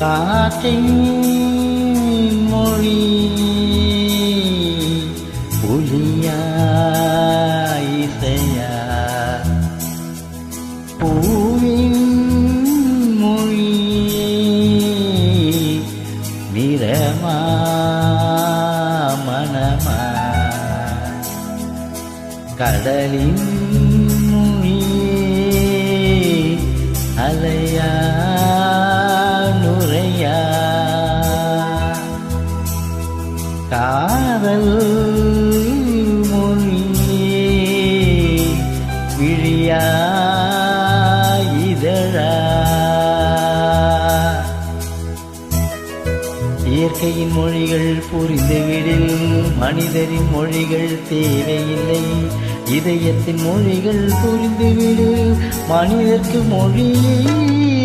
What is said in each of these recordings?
காற்றின் மொழி ஒளியா இசையா பூவின் மொழி விழியா இதழா. இயற்கையின் மொழிகள் புரிந்துவிடில் மனிதரின் மொழிகள் தேவையில்லை. இதயத்தின் மொழிகள் புரிந்துவிடு மனிதர்க்கு மொழி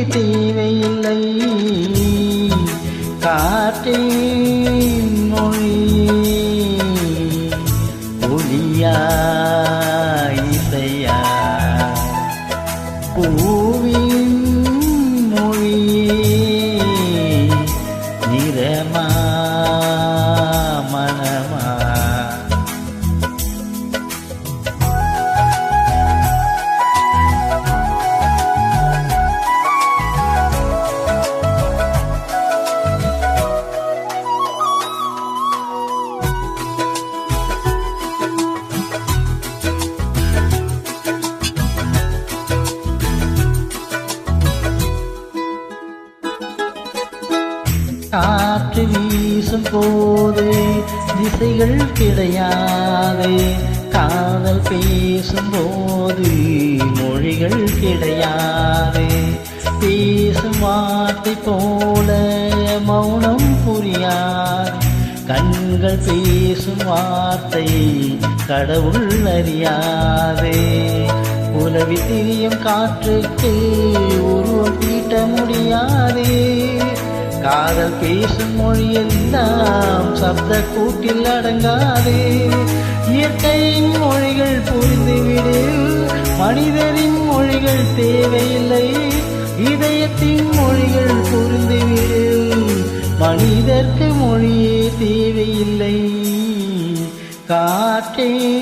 தேவையில்லை. காற்றே नहीं காற்று வீசும் போது திசைகள் கிடையாது. காதல் பேசும் போது மொழிகள் கிடையாது. பேசும் வார்த்தை போல மௌனம் புரியார் கண்கள் பேசும் வார்த்தை கடவுள் அறியாதே. உலவி திரியும் காற்றுக்கு உருவம் தீட்ட முடியாதே. காதல் பேசும் மொழியெல்லாம் சப்த கூட்டில் அடங்காதே. இயற்கையின் மொழிகள் புரிந்துவிடு. மனிதரின் மொழிகள் தேவையில்லை. இதயத்தின் மொழிகள் புரிந்துவிடு. மனிதர்க்கு மொழியே தேவையில்லை. காற்றே.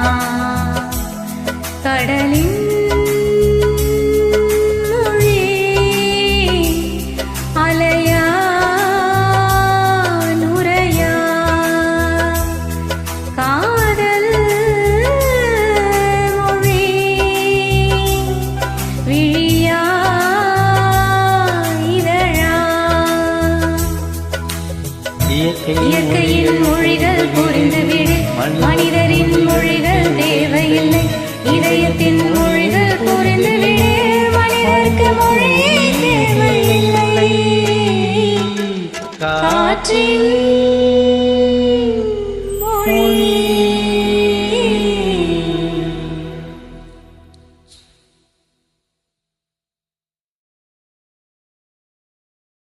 இயற்கையின் மொழிகள் புரிந்துவிடு. மனிதரின் மொழிகள் தேவையில்லை. இதயத்தின் மொழிகள் புரிந்துவிடு. மனிதருக்கு மொழி தேவையில்லை. காற்றின்